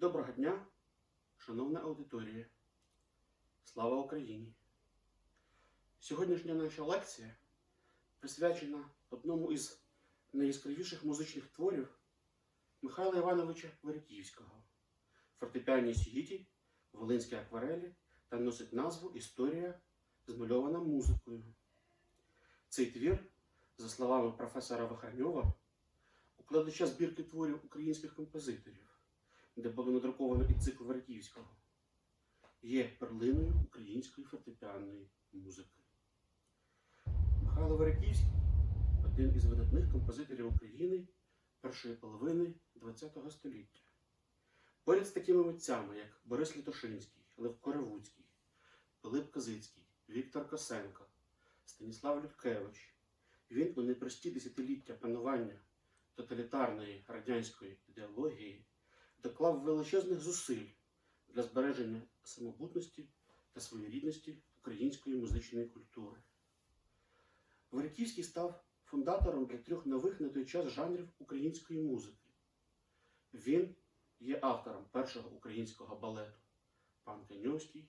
Доброго дня, шановна аудиторія. Слава Україні! Сьогоднішня наша лекція присвячена одному із найяскравіших музичних творів Михайла Івановича Вериківського фортепіанній сюїті Волинські акварелі та носить назву Історія змальована музикою. Цей твір, за словами професора Вахарньова, укладача збірки творів українських композиторів, де було надруковано і цикл Вериківського, є перлиною української фортепіанної музики. Михайло Вериківський один із видатних композиторів України першої половини ХХ століття. Поряд з такими митцями, як Борис Літошинський, Лев Коревуцький, Пилип Козицький, Віктор Косенко, Станіслав Людкевич, він у непрості десятиліття панування тоталітарної радянської ідеології доклав величезних зусиль для збереження самобутності та своєрідності української музичної культури. Вериківський став фундатором для трьох нових на той час жанрів української музики. Він є автором першого українського балету Пан Каньовський,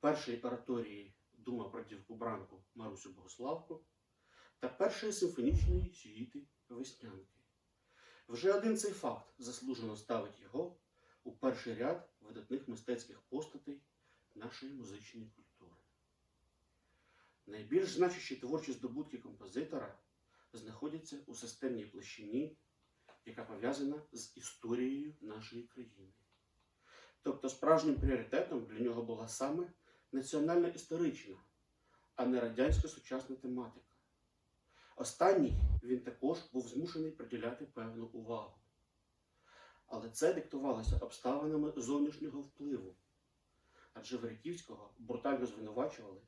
першої ораторії Дума про дівку Бранку Марусю Богославку та першої симфонічної сюїти Веснянки. Вже один цей факт заслужено ставить його у перший ряд видатних мистецьких постатей нашої музичної культури. Найбільш значущі творчі здобутки композитора знаходяться у системній площині, яка пов'язана з історією нашої країни. Тобто справжнім пріоритетом для нього була саме національна історична, а не радянська сучасна тематика. Останній він також був змушений приділяти певну увагу. Але це диктувалося обставинами зовнішнього впливу. Адже Вериківського брутально звинувачували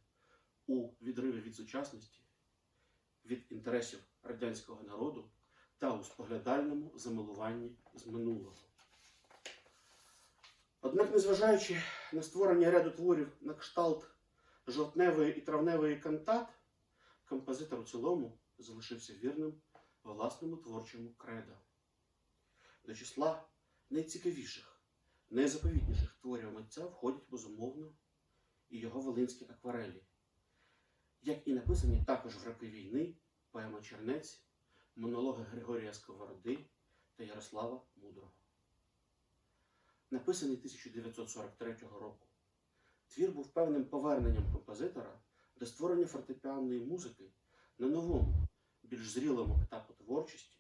у відриві від сучасності, від інтересів радянського народу та у споглядальному замилуванні з минулого. Однак, незважаючи на створення ряду творів на кшталт жовтневої і травневої кантат, композитор у цілому залишився вірним власному творчому кредо. До числа найцікавіших, найзаповітніших творів митця входять безумовно і його волинські акварелі, як і написані також в роки війни поема Чернець, монологи Григорія Сковороди та Ярослава Мудрого. Написаний 1943 року, твір був певним поверненням композитора до створення фортепіанної музики на новому, більш зрілому етапу творчості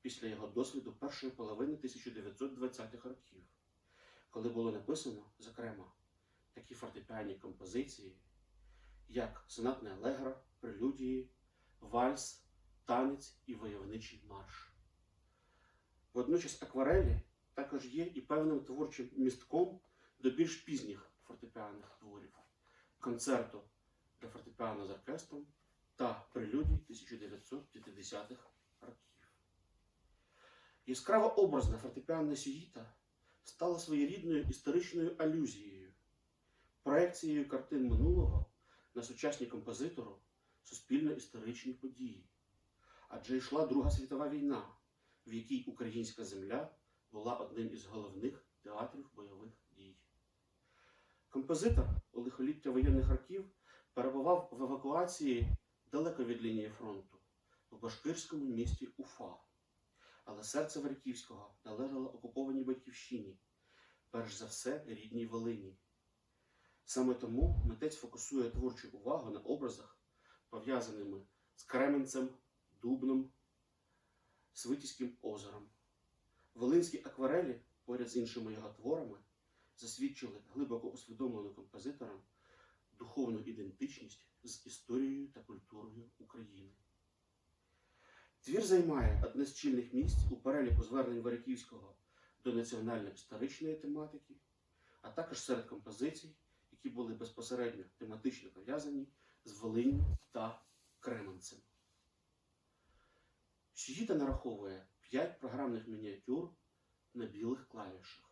після його досвіду першої половини 1920-х років, коли було написано, зокрема, такі фортепіанні композиції, як сонатне алегро, прелюдії, вальс, танець і войовничий марш. Водночас акварелі також є і певним творчим містком до більш пізніх фортепіанних творів концерту для фортепіано з оркестром та прелюдій 1950-х років. Яскрава образна фортепіанна сюїта стала своєрідною історичною алюзією, проекцією картин минулого на сучасні композитору суспільно-історичні події. Адже йшла Друга світова війна, в якій українська земля була одним із головних театрів бойових дій. Композитор у лихоліття воєнних років перебував в евакуації далеко від лінії фронту, в башкирському місті Уфа. Але серце Варківського належало окупованій батьківщині, перш за все рідній Волині. Саме тому митець фокусує творчу увагу на образах, пов'язаними з Кременцем, Дубном, Свитівським озером. Волинські акварелі, поряд з іншими його творами, засвідчили глибоко усвідомлену композитором духовну ідентичність з історією та культурою України. Твір займає одне з чільних місць у переліку звернень Вариківського до національно-історичної тематики, а також серед композицій, які були безпосередньо тематично пов'язані з Волинню та Кременцем. Сюїта нараховує 5 програмних мініатюр на білих клавішах.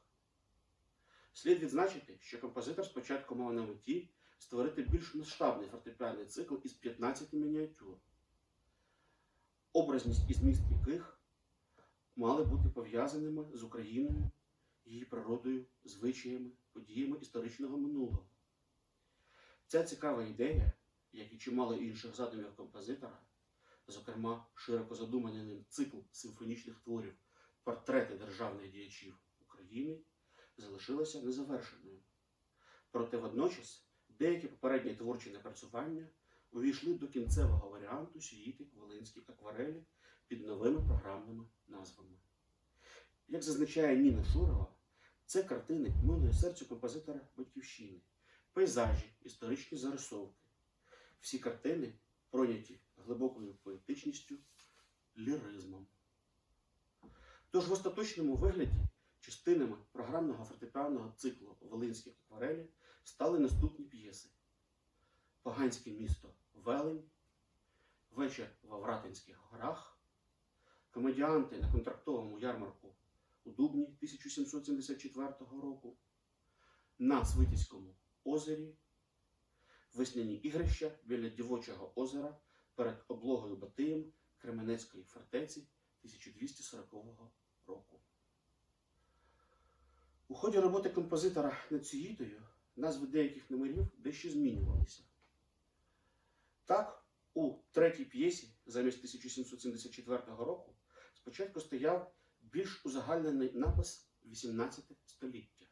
Слід відзначити, що композитор спочатку мав на меті створити більш масштабний фортепіанний цикл із 15 мініатюр, образність і зміст яких мали бути пов'язаними з Україною її природою, звичаями, подіями історичного минулого. Ця цікава ідея, як і чимало інших задумів композитора, зокрема широко задуманий ним цикл симфонічних творів портрети державних діячів України, залишилася незавершеною. Проте водночас деякі попередні творчі напрацювання увійшли до кінцевого варіанту сюїти Волинські акварелі під новими програмними назвами. Як зазначає Ніна Шурова, це картини милої серцю композитора Батьківщини, пейзажі, історичні зарисовки. Всі картини пройняті глибокою поетичністю, ліризмом. Тож в остаточному вигляді частинами програмного фортепіанного циклу Волинські акварелі стали наступні п'єси: Поганське місто Велень, Вечір в Авратинських горах, Комедіанти на контрактовому ярмарку у Дубні 1774 року, на Свитівському озері, Весняні ігрища біля Дівочого озера перед облогою Батиєм Кременецької фортеці 1240 року. У ході роботи композитора над сюїтою назви деяких номерів дещо змінювалися. Так, у третій п'єсі замість 1774 року спочатку стояв більш узагальнений напис 18 століття.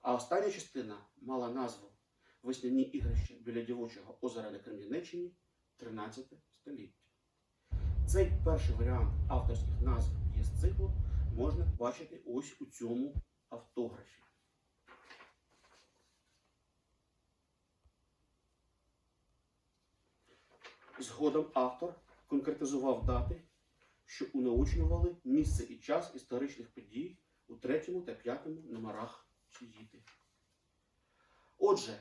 А остання частина мала назву Весняні ігрища біля дівочого озера на Крем'янеччині 13 століття. Цей перший варіант авторських назв п'єс циклу можна бачити ось у цьому автографі. Згодом автор конкретизував дати, що унаочнювали місце і час історичних подій у третьому та п'ятому номерах сюїти. Отже,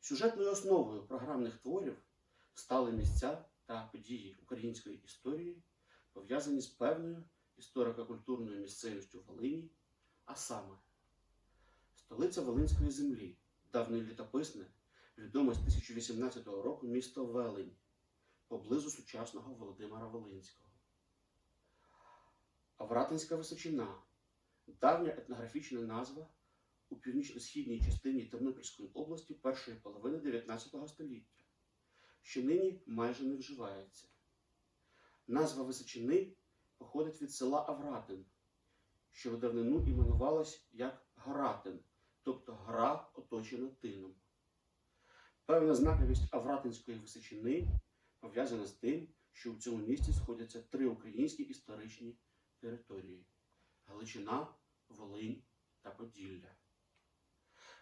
сюжетною основою програмних творів стали місця та події української історії, пов'язані з певною історико-культурною місцевістю Волині, а саме столиця Волинської землі, давнє літописне, відоме з 1018 року місто Велень, поблизу сучасного Володимира Волинського. Авратинська Височина давня етнографічна назва у північно-східній частині Тернопільської області першої половини 19 століття, що нині майже не вживається. Назва Височини походить від села Авратин, що в давнину іменувалось як Горатин, тобто гора оточена тином. Певна знаковість Авратинської Височини пов'язана з тим, що в цьому місті сходяться три українські історичні території Галичина, Волинь та Поділля.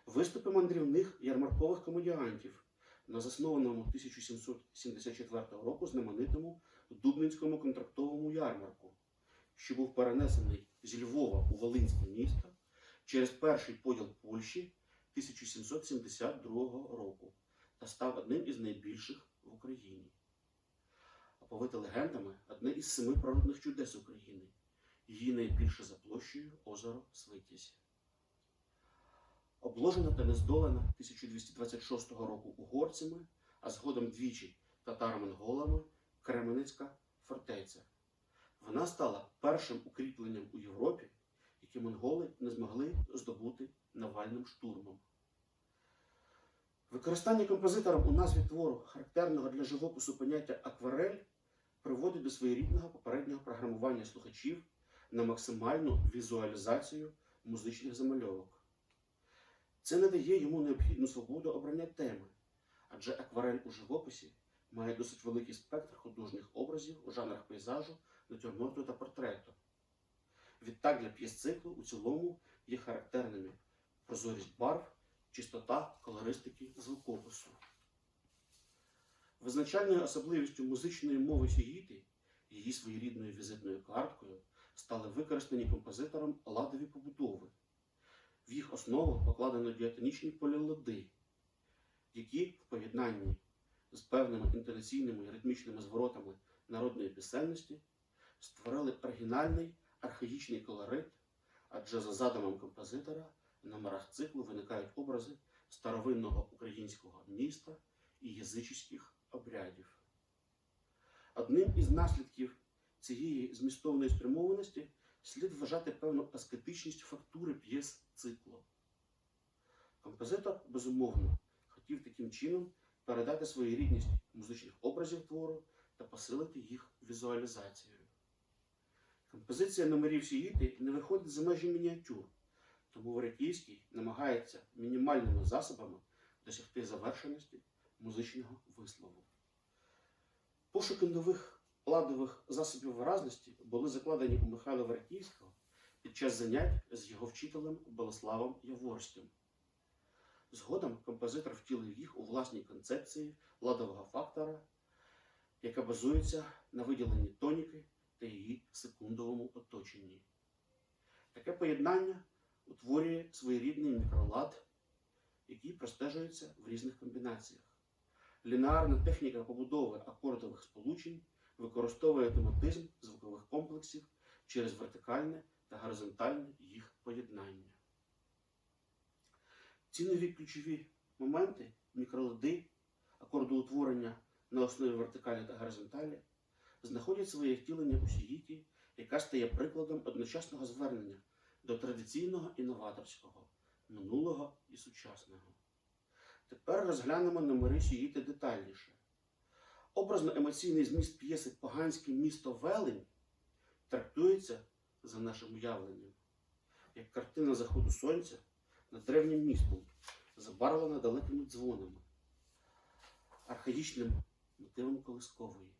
Виступи мандрівних ярмаркових комедіантів на заснованому 1774 року знаменитому Дубнинському контрактовому ярмарку, що був перенесений зі Львова у Волинське місто через перший поділ Польщі 1772 року та став одним із найбільших в Україні. Оповите легендами одне із семи природних чудес України, її найбільше за площею озеро Свитязь. Обложена та нездолана 1226 року угорцями, а згодом двічі татаро-монголами Кременецька фортеця. Вона стала першим укріпленням у Європі, яке монголи не змогли здобути навальним штурмом. Використання композитором у назві твору характерного для живопису поняття акварель приводить до своєрідного попереднього програмування слухачів на максимальну візуалізацію музичних замальовок. Це не дає йому необхідну свободу обрання теми, адже акварель у живописі має досить великий спектр художніх образів у жанрах пейзажу, натюрморту та портрету. Відтак для п'єс-циклу у цілому є характерними прозорість барв, чистота колористики звукопису. Визначальною особливістю музичної мови сюїти, її своєрідною візитною карткою, стали використані композитором ладові побудови. В їх основу покладено діатонічні полілади, які в поєднанні з певними інтонаційними і ритмічними зворотами народної пісенності створили оригінальний архаїчний колорит, адже за задумом композитора в номерах циклу виникають образи старовинного українського міста і язичських обрядів. Одним із наслідків цієї змістовної спрямованості слід вважати певну аскетичність фактури п'єс циклу. Композитор, безумовно, хотів таким чином передати своєрідність музичних образів твору та посилити їх візуалізацією. Композиція номерів сіїти не виходить за межі мініатюр, тому Воряківський намагається мінімальними засобами досягти завершеності музичного вислову. Пошуки нових ладових засобів виразності були закладені у Михайла Воряківського під час занять з його вчителем Болеславом Яворським. Згодом композитор втілив їх у власній концепції ладового фактора, яка базується на виділенні тоніки та її секундовому оточенні. Таке поєднання утворює своєрідний мікролад, який простежується в різних комбінаціях. Лінеарна техніка побудови акордових сполучень використовує автоматизм звукових комплексів через вертикальне та горизонтальне їх поєднання. Ці нові ключові моменти, мікролади, акордоутворення на основі вертикалі та горизонталі, знаходять своє втілення у сіїті, яка стає прикладом одночасного звернення до традиційного і новаторського, минулого і сучасного. Тепер розглянемо номери сіїти детальніше. Образно-емоційний зміст п'єси Поганське місто Велень трактується за нашим уявленням як картина заходу сонця над древнім містом, забарвлена далекими дзвонами, архаїчним мотивом колискової.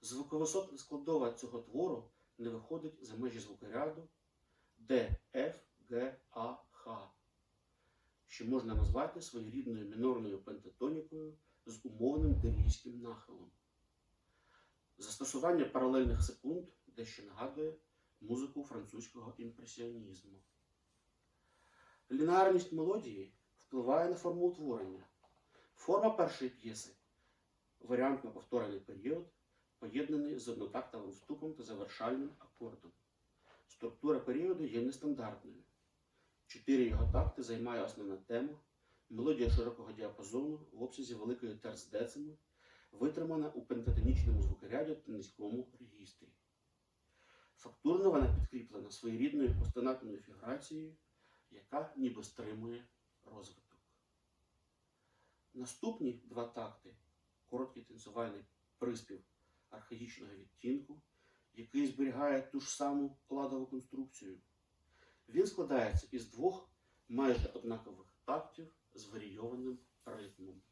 Звуковисотна складова цього твору не виходить за межі звукоряду Д, Ф, Г, А, Х, що можна назвати своєрідною мінорною пентатонікою з умовним делійським нахилом. Застосування паралельних секунд дещо нагадує музику французького імпресіонізму. Лінарність мелодії впливає на форму утворення. Форма першої п'єси варіантно повторений період, поєднаний з однотактовим вступом та завершальним акордом. Структура періоду є нестандартною. Чотири його такти займає основна тема, мелодія широкого діапазону в обсязі великої терцдецими, витримана у пентатонічному звукоряді та низькому регістрі. Фактурно вона підкріплена своєрідною постонатною фігурацією, яка ніби стримує розвиток. Наступні два такти короткий танцювальний приспів архаїчного відтінку, який зберігає ту ж саму ладову конструкцію. Він складається із двох майже однакових тактів з варійованим ритмом.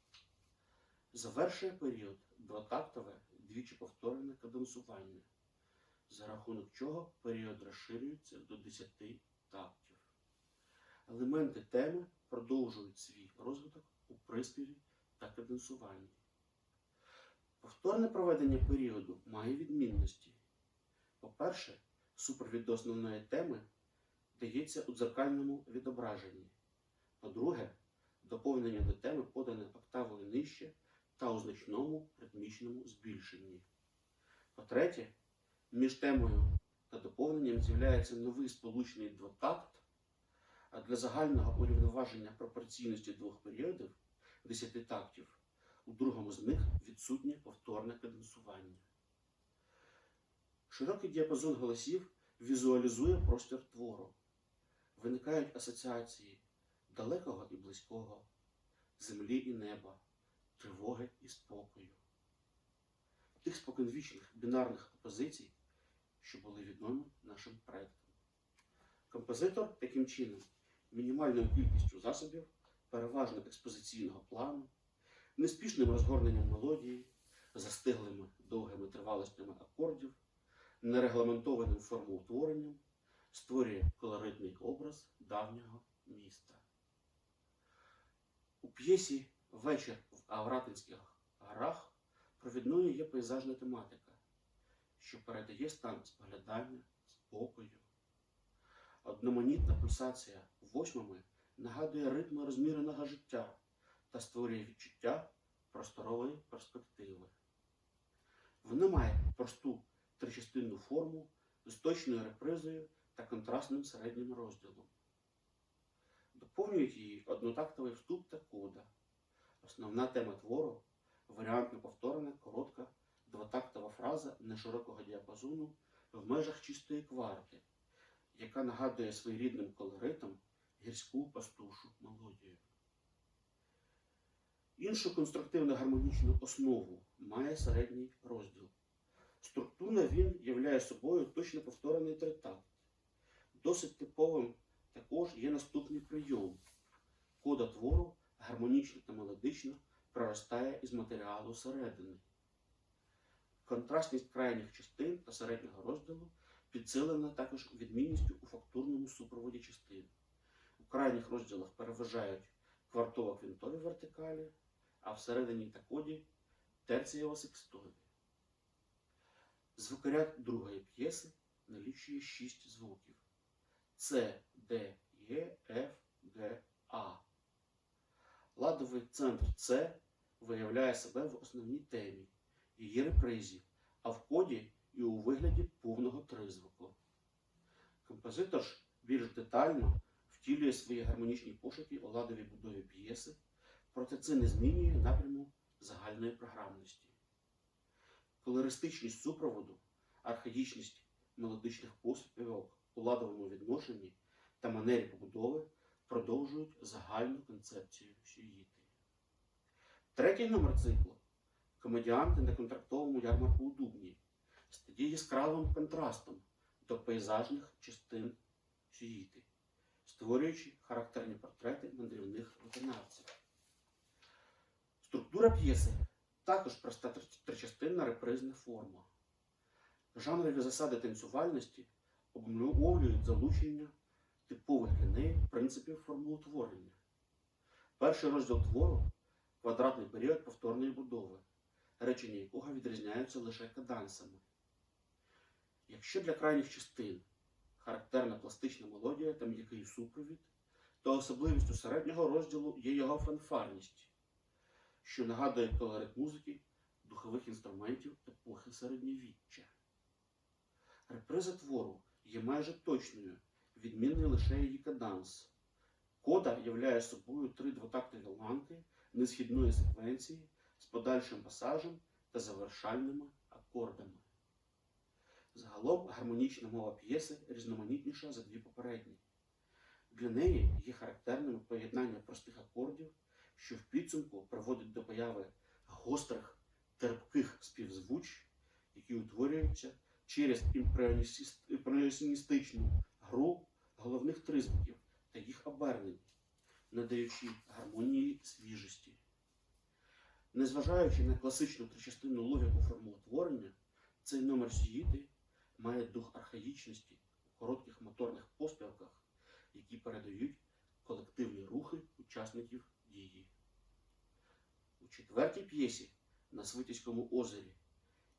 Завершує період двотактове двічі повторене каденсування, за рахунок чого період розширюється до 10 тактів. Елементи теми продовжують свій розвиток у приспіві та каденсуванні. Повторне проведення періоду має відмінності. По-перше, супровід теми дається у дзеркальному відображенні. По-друге, доповнення до теми подане октавою нижче та у значному ритмічному збільшенні. По-третє, між темою та доповненням з'являється новий сполучний двотакт, а для загального урівноваження пропорційності двох періодів 10 тактів у другому з них відсутнє повторне каденсування. Широкий діапазон голосів візуалізує простір твору. Виникають асоціації далекого і близького, землі і неба, тривоги і спокою. Тих споконвічних бінарних опозицій, що були відомі нашим предкам. Композитор таким чином мінімальною кількістю засобів, переважно експозиційного плану, неспішним розгорненням мелодії, застиглими довгими тривалостями акордів, нерегламентованим формоутворенням створює колоритний образ давнього міста. У п'єсі Вечір в Авратинських горах провідною є пейзажна тематика, що передає стан споглядання, спокою. Одноманітна пульсація восьмами нагадує ритми розміреного життя та створює відчуття просторової перспективи. Вона має просту тричастинну форму з точною репризою та контрастним середнім розділом. Доповнюють її однотактовий вступ та кода. Основна тема твору варіантно повторена коротка двотактова фраза неширокого діапазону в межах чистої кварти, яка нагадує своєрідним колоритом гірську пастушу мелодію. Іншу конструктивно гармонічну основу має середній розділ. Структурно він являє собою точно повторений тритакт. Досить типовим також є наступний прийом. Кода твору гармонічно та мелодично проростає із матеріалу середини. Контрастність крайніх частин та середнього розділу підсилена також відмінністю у фактурному супроводі частин. У крайніх розділах переважають квартово-квінтові вертикалі, а всередині та коді терцієво-секстові. Звукоряд другої п'єси налічує шість звуків. С, Д, Е, Ф, Г, А. Ладовий центр С виявляє себе в основній темі, її репризі, а в коді і у вигляді повного тризвуку. Композитор ж більш детально втілює свої гармонічні пошуки у ладовій будові п'єси, проте це не змінює напряму загальної програмності. Колористичність супроводу, архаїчність мелодичних поспівок у ладовому відношенні та манері побудови продовжують загальну концепцію сюїти. Третій номер циклу комедіанти на контрактовому ярмарку у Дубні стає яскравим контрастом до пейзажних частин сюїти, створюючи характерні портрети мандрівних виконавців. Структура п'єси також проста тр- тричастинна репризна форма. Жанрові засади танцювальності обумовлюють залучення типових для неї принципів формулотворення. Перший розділ твору квадратний період повторної будови, речення якого відрізняються лише кадансами. Якщо для крайніх частин характерна пластична мелодія та м'який супровід, то особливістю середнього розділу є його фанфарність, що нагадує колорит музики духових інструментів епохи середньовіччя. Реприза твору є майже точною, відмінний лише її каданс. Кода являє собою три двотактові ланки несхідної секвенції з подальшим пасажем та завершальними акордами. Загалом гармонічна мова п'єси різноманітніша за дві попередні. Для неї є характерним поєднання простих акордів, що в підсумку приводить до появи гострих, терпких співзвуч, які утворюються через імпресіоністичну гру головних тризвуків та їх обернень, надаючи гармонії свіжості. Незважаючи на класичну тричастинну логіку формулотворення, цей номер сюїти має дух архаїчності у коротких моторних поспілках, які передають колективні рухи учасників дії. У четвертій п'єсі на Свитязькому озері,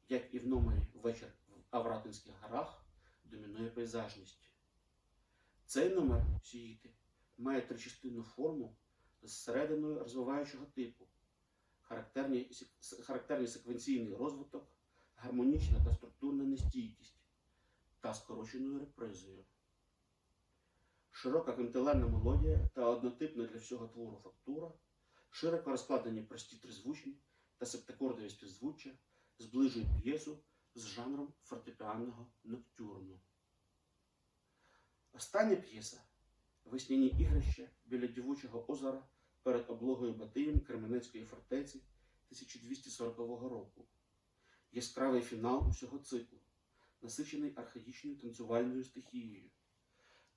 як і в номері Вечір Авратинських горах, домінує пейзажність. Цей номер сюїти має тричастинну форму з серединою розвиваючого типу, характерні, характерний секвенційний розвиток, гармонічна та структурна нестійкість та скороченою репризою. Широка кантиленна мелодія та однотипна для всього твору фактура, широко розкладені прості тризвучні та септакордові співзвуччя зближують п'єсу з жанром фортепіанного ноктюрну. Остання п'єса Весняні ігрища біля дівочого озера перед облогою Батиєм Кременецької фортеці 1240 року. Яскравий фінал усього циклу, насичений архаїчною танцювальною стихією.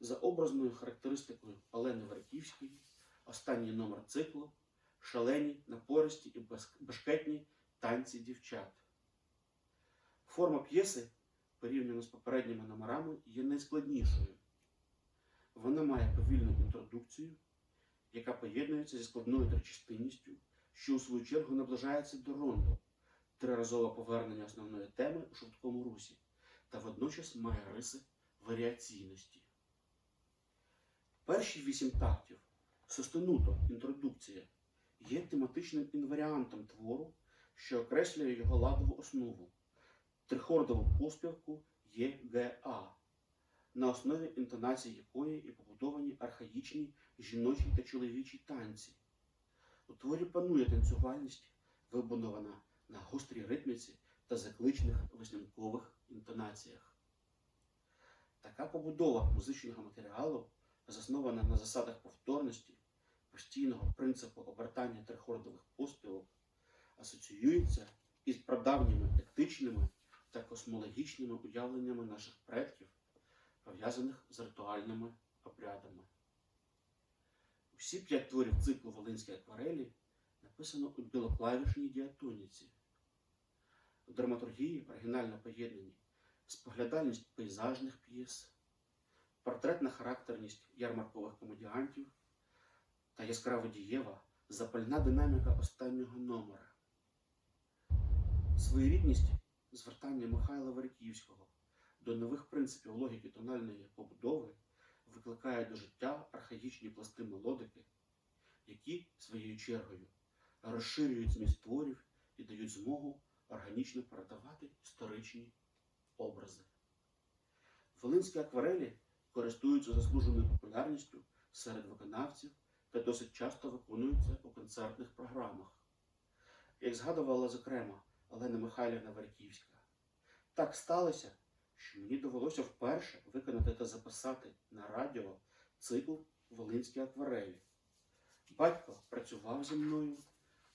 За образною характеристикою Олени Варківської, останній номер циклу шалені, напористі і бешкетні танці дівчат. Форма п'єси, порівняно з попередніми номерами, є найскладнішою. Вона має повільну інтродукцію, яка поєднується зі складною тричастинністю, що у свою чергу наближається до ронду, триразове повернення основної теми у швидкому русі, та водночас має риси варіаційності. Перші вісім тактів состенуто інтродукція є тематичним інваріантом твору, що окреслює його ладову основу, трихордову поспівку ЄГА, на основі інтонації якої і побудовані архаїчні жіночі та чоловічі танці. У творі панує танцювальність, вибудована на гострій ритміці та закличних веснянкових інтонаціях. Така побудова музичного матеріалу, заснована на засадах повторності, постійного принципу обертання трихордових поспівок, асоціюється із прадавніми етичними космологічними уявленнями наших предків, пов'язаних з ритуальними обрядами. Усі п'ять творів циклу Волинської акварелі написано у білоклавішній діатоніці. У драматургії оригінально поєднані споглядальність пейзажних п'єс, портретна характерність ярмаркових комедіантів та яскраво дієва запальна динаміка останнього номера. Своєрідність звертання Михайла Вериківського до нових принципів логіки тональної побудови викликає до життя архаїчні пласти мелодики, які, своєю чергою, розширюють зміст творів і дають змогу органічно передавати історичні образи. Волинські акварелі користуються заслуженою популярністю серед виконавців та досить часто виконуються у концертних програмах. Як згадувала зокрема Олена Михайлівна Варківська, так сталося, що мені довелося вперше виконати та записати на радіо цикл Волинські акварелі. Батько працював зі мною,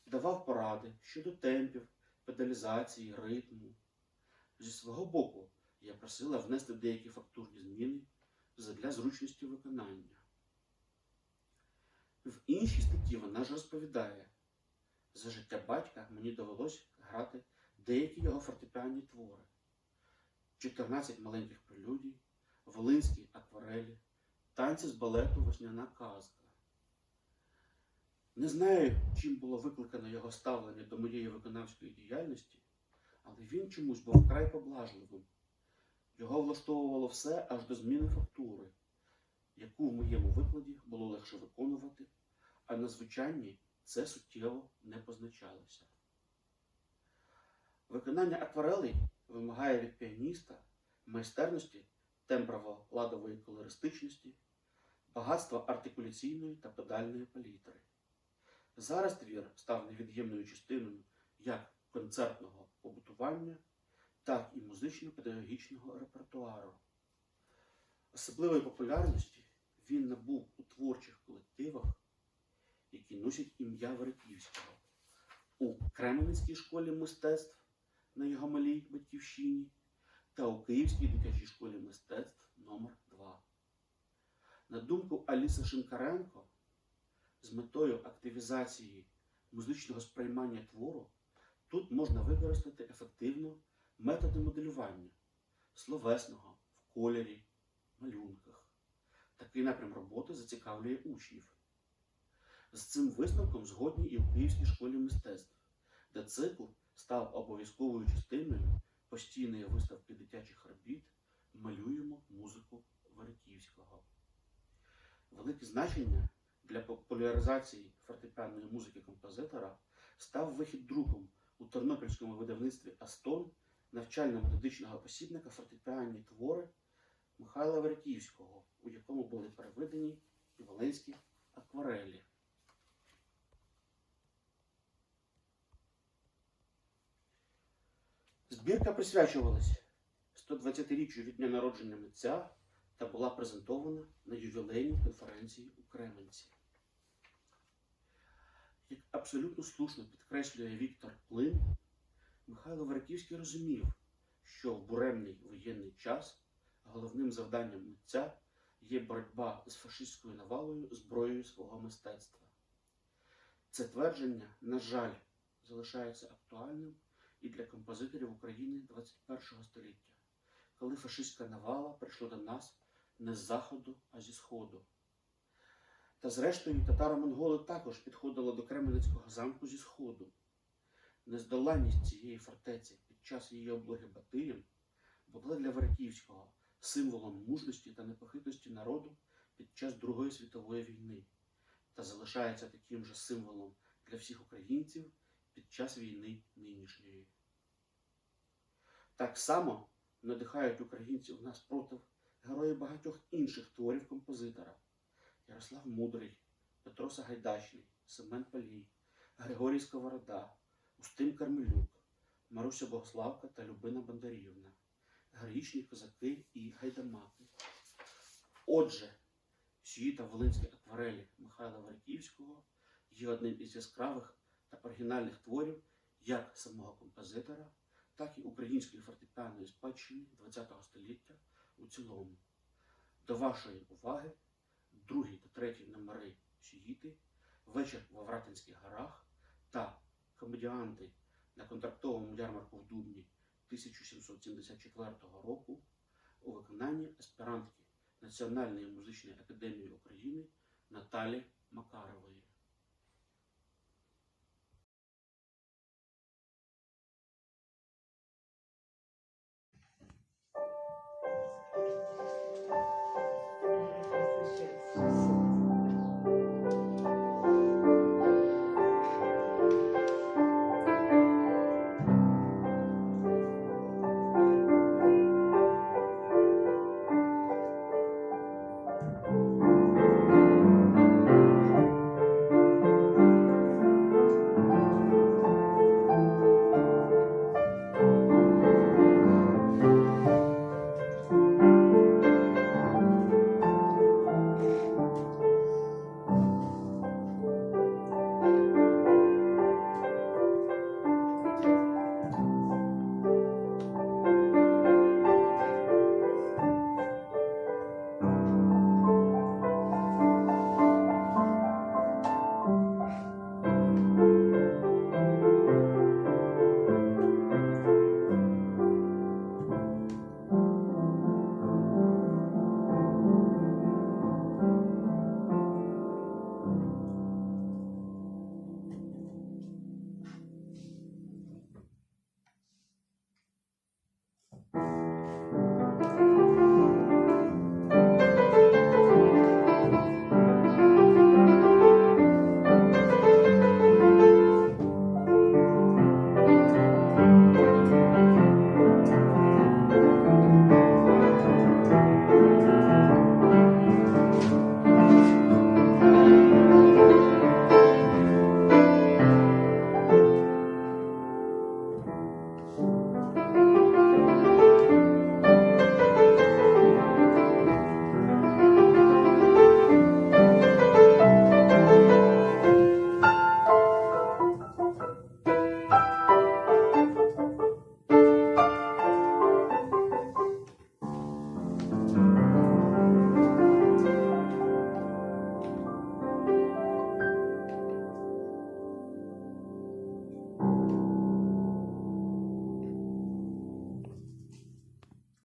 давав поради щодо темпів, педалізації, ритму. Зі свого боку, я просила внести деякі фактурні зміни задля зручності виконання. В іншій статті вона ж розповідає, за життя батька мені довелось грати деякі його фортепіанні твори, 14 маленьких прелюдій, волинські акварелі, танці з балету Весняна казка. Не знаю, чим було викликано його ставлення до моєї виконавської діяльності, але він чомусь був вкрай поблажливим. Його влаштовувало все аж до зміни фактури, яку в моєму викладі було легше виконувати, а на звучанні це суттєво не позначалося. Виконання акварелей вимагає від піаніста майстерності темброво-ладової колористичності, багатства артикуляційної та педальної палітри. Зараз твір став невід'ємною частиною як концертного побутування, так і музично-педагогічного репертуару. Особливої популярності він набув у творчих колективах, які носять ім'я Вериківського, у Кременецькій школі мистецтв на його малій батьківщині та у Київській дитячій школі мистецтв номер 2 На думку Аліси Шинкаренко, з метою активізації музичного сприймання твору, тут можна використати ефективно методи моделювання словесного в кольорі, малюнках. Такий напрям роботи зацікавлює учнів. З цим висновком згодні і у Київській школі мистецтв, де цикл став обов'язковою частиною постійної виставки дитячих робіт Малюємо музику Вериківського. Велике значення для популяризації фортепіанної музики композитора став вихід друком у тернопільському видавництві Астон навчально-методичного посібника фортепіанні твори Михайла Вериківського, у якому були переведені і акварелі. Збірка присвячувалась 120-річчю від дня народження митця та була презентована на ювілейній конференції у Кременці. Як абсолютно слушно підкреслює Віктор Плин, Михайло Вериківський розумів, що в буремний воєнний час головним завданням митця є боротьба з фашистською навалою зброєю свого мистецтва. Це твердження, на жаль, залишається актуальним і для композиторів України 21 століття, коли фашистська навала прийшла до нас не з заходу, а зі сходу. Та зрештою татаро-монголи також підходили до Кременецького замку зі сходу. Нездоланність цієї фортеці під час її облоги Батиєм була для Вараківського символом мужності та непохитності народу під час Другої світової війни та залишається таким же символом для всіх українців під час війни нинішньої. Так само надихають українців на спротив герої багатьох інших творів композитора Ярослав Мудрий, Петро Сагайдачний, Семен Палій, Григорій Сковорода, Устим Кармелюк, Маруся Богославка та Любина Бондарівна, героїчні козаки і гайдамаки. Отже, сюїта Волинські акварелі Михайла Варківського є одним із яскравих та оригінальних творів як самого композитора, так і української фортепіаної спадщини ХХ століття у цілому. До вашої уваги другий та третій номери сюїти, вечір в Авратинських горах та комедіанти на контрактовому ярмарку в Дубні 1774 року у виконанні аспірантки Національної музичної академії України Наталі Макарової.